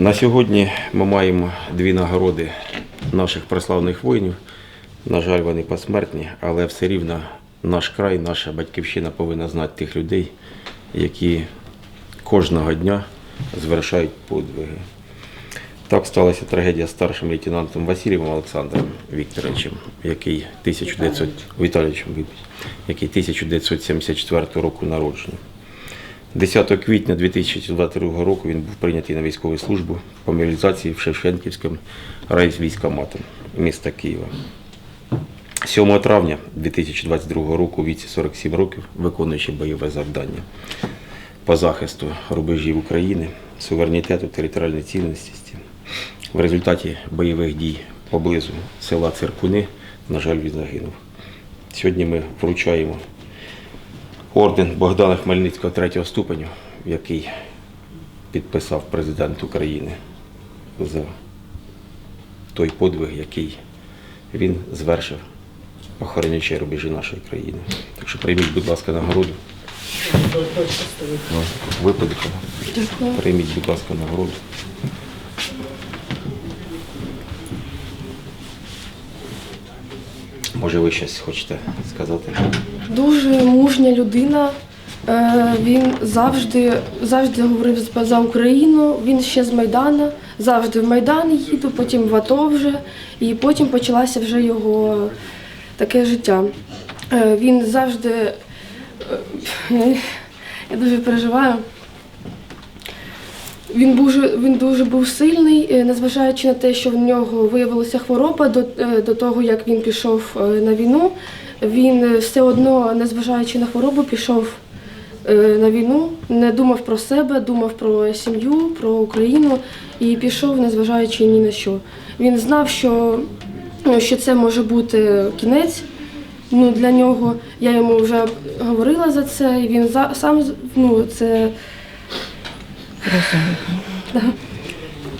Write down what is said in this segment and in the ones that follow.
На сьогодні ми маємо дві нагороди наших прославних воїнів. На жаль, вони посмертні, але все рівно наш край, наша батьківщина повинна знати тих людей, які кожного дня звершають подвиги. Так сталася трагедія з старшим лейтенантом Васильєвим Олександром Вікторовичем, який 1900, Віталійовичем, який 1974 року народження. 10 квітня 2022 року він був прийнятий на військову службу по мобілізації в Шевченківському райвійськоматом міста Києва. 7 травня 2022 року у віці 47 років, виконуючи бойове завдання по захисту рубежів України, суверенітету, територіальної цілісності, в результаті бойових дій поблизу села Циркуни, на жаль, він загинув. Сьогодні ми вручаємо орден Богдана Хмельницького третього ступеню, який підписав президент України за той подвиг, який він звершив, охороняючи рубежі нашої країни. Так що прийміть, будь ласка, нагороду. Ви подихали. Прийміть, будь ласка, нагороду. Може, ви щось хочете сказати? Дуже мужня людина. Е, Він завжди, завжди говорив за- Україну. Він ще з Майдана, завжди в Майдан їду, потім в АТО вже, і потім почалося вже його таке життя. Е, Він завжди, е, я дуже переживаю. Він дуже, він дуже був сильний, е, незважаючи на те, що в нього виявилася хвороба до, е, до того, як він пішов е, на війну. Він все одно, незважаючи на хворобу, пішов на війну, не думав про себе, думав про сім'ю, про Україну і пішов, незважаючи ні на що. Він знав, що, ну, що це може бути кінець. Ну, для нього я йому вже говорила за це, і він сам ну, це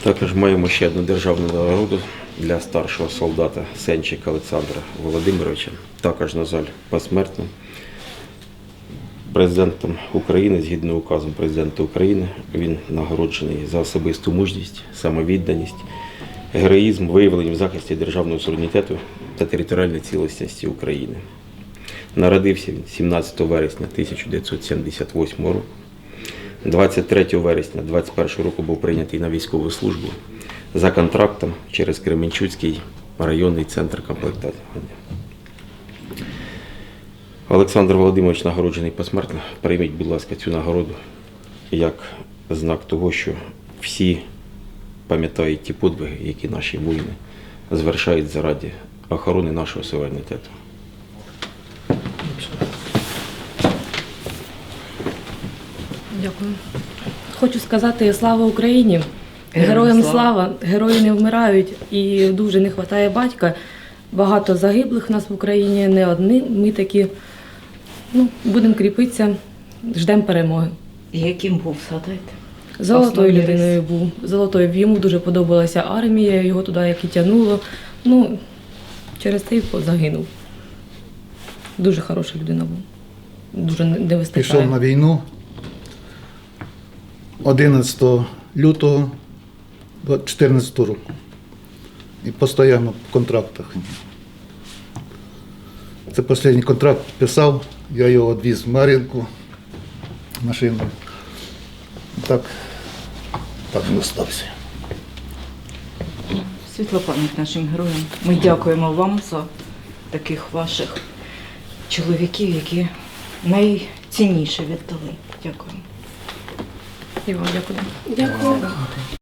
Також маємо ще одну державну нагороду для старшого солдата Сенчика Олександра Володимировича, також, на жаль, посмертно. Президентом України, згідно указом президента України, він нагороджений за особисту мужність, самовідданість, героїзм, виявлений в захисті державного суверенітету та територіальної цілісності України. Народився він 17 вересня 1978 року. 23 вересня 2021 року був прийнятий на військову службу за контрактом через Кременчуцький районний центр комплектування. Олександр Володимирович нагороджений посмертно. Прийміть, будь ласка, цю нагороду як знак того, що всі пам'ятають ті подвиги, які наші воїни звершають заради охорони нашого суверенітету. Дякую. Хочу сказати слава Україні. Героям слава, герої не вмирають і дуже не вистачає батька. Багато загиблих в нас в Україні, не одні. Ми такі ну, будемо кріпитися, ждемо перемоги. Яким був згадайте? Золотою людиною був. Золотою йому дуже подобалася армія, його туди як і тягнуло. Ну, через це й загинув. Дуже хороша людина був. Дуже не не вистачає. пішов на війну 11 лютого 2014 року. І постійно в контрактах. Це останній контракт підписав, я його відвіз в Мар'їнку машиною. Так, так стався. Світла пам'ять нашим героям. Ми дякуємо вам за таких ваших чоловіків, які найцінніше віддали. Дякуємо. І вам дякую. дякую.